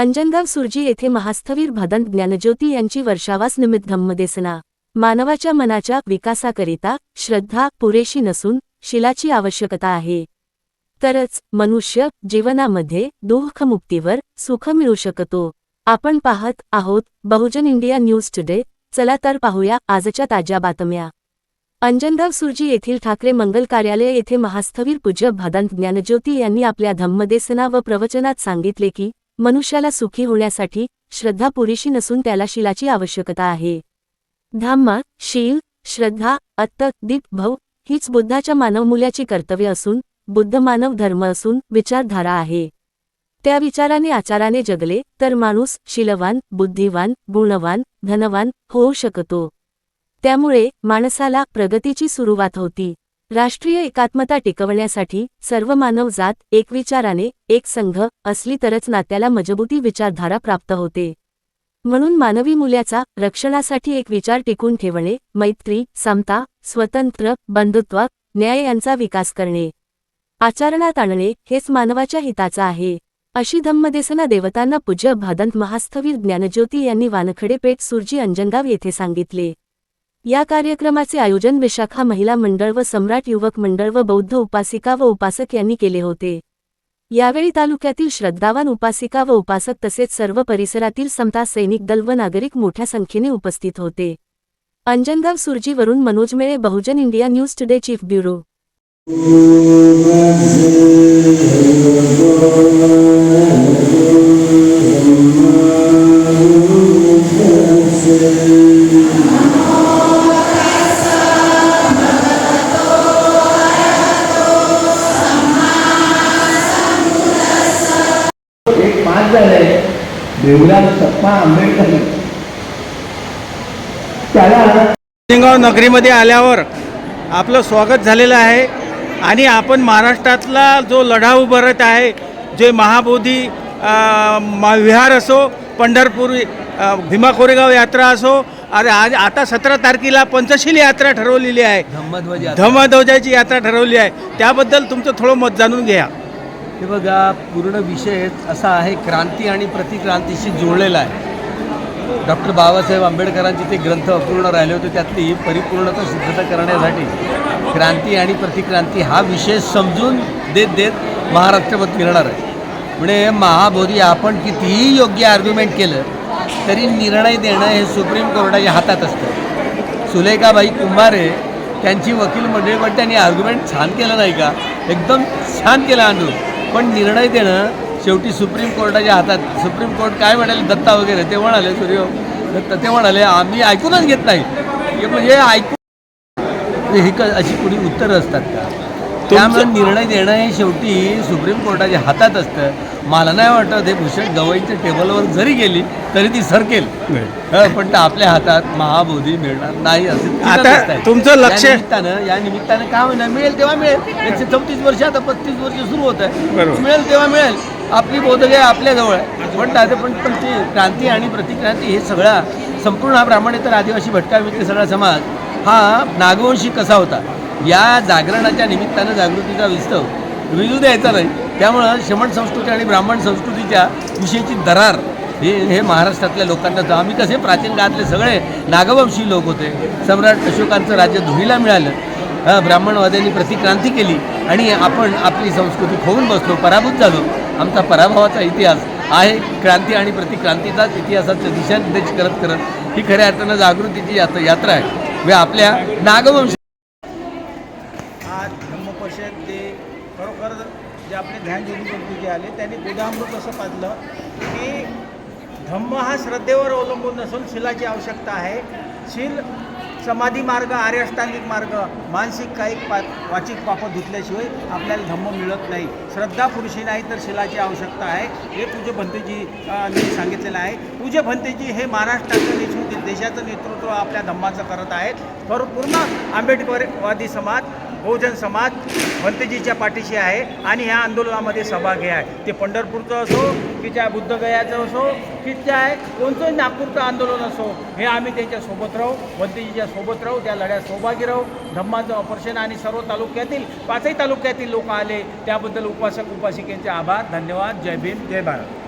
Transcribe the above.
अंजनगाव सुरजी येथे महास्थवीर भदंत ज्ञानज्योती यांची वर्षावास निमित्त धम्मदेसना. मानवाच्या मनाच्या विकासाकरिता श्रद्धा पुरेशी नसून शिलाची आवश्यकता आहे. तरच मनुष्य जीवनामध्ये दुःखमुक्तीवर सुख मिळू शकतो. आपण पाहत आहोत बहुजन इंडिया न्यूज टुडे. चला तर पाहूया आजच्या ताज्या बातम्या. अंजनगाव सुरजी येथील ठाकरे मंगल कार्यालय येथे महास्थवीर पूज्य भदंत ज्ञानज्योती यांनी आपल्या धम्मदेसना व प्रवचनात सांगितले की मनुष्याला सुखी होण्यासाठी श्रद्धा पुरेशी नसून त्याला शिलाची आवश्यकता आहे. धाम्मा शील श्रद्धा अत्त दीप भव हीच बुद्धाच्या मानवमूल्याची कर्तव्य असून बुद्ध मानव धर्म असून विचारधारा आहे. त्या विचाराने आचाराने जगले तर माणूस शिलवान बुद्धिवान गुणवान धनवान होऊ शकतो. त्यामुळे माणसाला प्रगतीची सुरुवात होती. राष्ट्रीय एकात्मता टिकवण्यासाठी सर्व मानव जात एक विचाराने एक संघ असली तरच नात्याला मजबूती विचारधारा प्राप्त होते. म्हणून मानवी मूल्याचा रक्षणासाठी एक विचार टिकून ठेवणे मैत्री समता स्वतंत्र बंधुत्व न्याय यांचा विकास करणे. आचरणात आणणे हेच मानवाच्या हिताचं आहे. अशी धम्मदेसना देवतांना पूज्य भादंत महास्थवीर ज्ञानज्योती यांनी वानखडे पेठ सुरजी अंजनगाव येथे सांगितले. या कार्यक्रमाचे आयोजन विशाखा महिला मंडळ व सम्राट युवक मंडळ व बौद्ध उपासिका व उपासक यांनी केले होते. यावेळी तालुक्यातील श्रद्धावान उपासिका व उपासक तसेच सर्व परिसरातील समता सैनिक दल व नागरिक मोठ्या संख्येने उपस्थित होते. Anjangaon सुरजीवरून Manoj Mele Bahujan India news today chief bureau. झालंय. देवराम सप्पा आंबेडकर. त्याला नगरीमध्ये आल्यावर आपलं स्वागत झालेलं आहे. आणि आपण महाराष्ट्रातला जो लढा उभारत आहे जे महाबोधी विहार असो पंढरपूर भीमा कोरेगाव यात्रा असो अरे आज आता सतरा तारखेला पंचशील यात्रा ठरवलेली आहे. धम्मध्वज धमध्वजाची यात्रा ठरवली आहे. त्याबद्दल तुमचं थोडं मत जाणून घ्या. हे बघा पूर्ण विषय असा आहे क्रांती आणि प्रतिक्रांतीशी जोडलेला आहे. डॉक्टर बाबासाहेब आंबेडकरांचे ते ग्रंथ अपूर्ण राहिले होते त्यातली परिपूर्णता सिद्धता करण्यासाठी. क्रांती आणि प्रतिक्रांती हा विषय समजून देत देत महाराष्ट्रपत फिरणार आहे. म्हणजे महाबोधी आपण कितीही योग्य आर्ग्युमेंट केलं तरी निर्णय देणं हे सुप्रीम कोर्टाच्या हातात असतं. सुलेखाबाई कुंभारे त्यांची वकील मंडळी पण त्यांनी आर्ग्युमेंट छान केलं नाही का? एकदम छान केलं आंदोलन. पण निर्णय देणं शेवटी सुप्रीम कोर्टाच्या हातात. सुप्रीम कोर्ट काय म्हणाले? दत्ता वगैरे. ते म्हणाले सूर्य दत्ता ते म्हणाले आम्ही ऐकूनच घेत नाही. हे म्हणजे ऐकून हे क- अशी कुणी उत्तरं असतात का? त्यामुळे निर्णय देणं हे शेवटी सुप्रीम कोर्टाच्या हातात असतं. मला नाही वाटत हे भूषण गवईच्या टेबलवर जरी गेली तरी ती सरकेल. पण ते आपल्या हातात महाबोधी मिळणार नाही असं. तुमचं लक्ष- या निमित्तानं या निमित्तानं काय होणार मिळेल तेव्हा मिळेल. एकशे चौतीस वर्ष आता पस्तीस वर्ष सुरू होत आहे. मिळेल तेव्हा मिळेल. आपली बोधगे आपल्या जवळ. आहे पण दादा पण पण ती क्रांती आणि प्रतिक्रांती हे सगळा संपूर्ण हा ब्राह्मणेतर आदिवासी भटकामित्र सगळा समाज हा नागवंशी कसा होता? या जागरणाच्या निमित्तानं जागृतीचा विस्तव विजू द्यायचा नाही. त्यामुळं श्रमण संस्कृती आणि ब्राह्मण संस्कृतीच्या विषयीची दरार हे हे महाराष्ट्रातल्या लोकांना तर आम्ही कसे प्राचीन काळातले सगळे नागवंशी लोक होते. सम्राट अशोकांचं राज्य धुळीला मिळालं. ब्राह्मणवाद्यांनी प्रतिक्रांती केली आणि आपण आपली संस्कृती खोवून बसलो पराभूत झालो. आमचा पराभवाचा इतिहास आहे. क्रांती आणि प्रतिक्रांतीचाच इतिहासाचं दिशानिर्देश करत करत ही खऱ्या अर्थानं जागृतीची यात्रा यात्रा आहे. व आपल्या नागवंश आज धम्मपरिषद ते खरोखर जे आपले ध्यान जे आले त्यांनी बुधामृत असं पाजलं की धम्म हा श्रद्धेवर अवलंबून नसून शिलाची आवश्यकता आहे. शील समाधी मार्ग आर्यष्टांगिक मार्ग मानसिक कायिक पा वाचिक पाप धुतल्याशिवाय आपल्याला धम्म मिळत नाही. श्रद्धा पुरुषी नाही तर शिलाची आवश्यकता आहे. हे पूज्य भंतेजी सांगितलेलं आहे. पूज्य भंतेजी हे महाराष्ट्राचं नेतृत्व देशाचं नेतृत्व आपल्या धम्माचं करत आहेत. तर पूर्ण आंबेडकरवादी समाज बहुजन समाज भंतेजीच्या पाठीशी आहे आणि ह्या आंदोलनामध्ये सहभागी आहे. ते पंढरपूरचं असो की त्या बुद्धगयाचं असो की त्या कोणतंही नागपूरचं आंदोलन असो हे आम्ही त्यांच्यासोबत राहू भंतेजीच्या सोबत राहू त्या लढ्यात सहभागी राहू. धम्माचं ऑपरेशन आणि सर्व तालुक्यातील पाचही तालुक्यातील लोक आले त्याबद्दल उपासक उपासिकेंचे आभार धन्यवाद जय भीम जय भारत.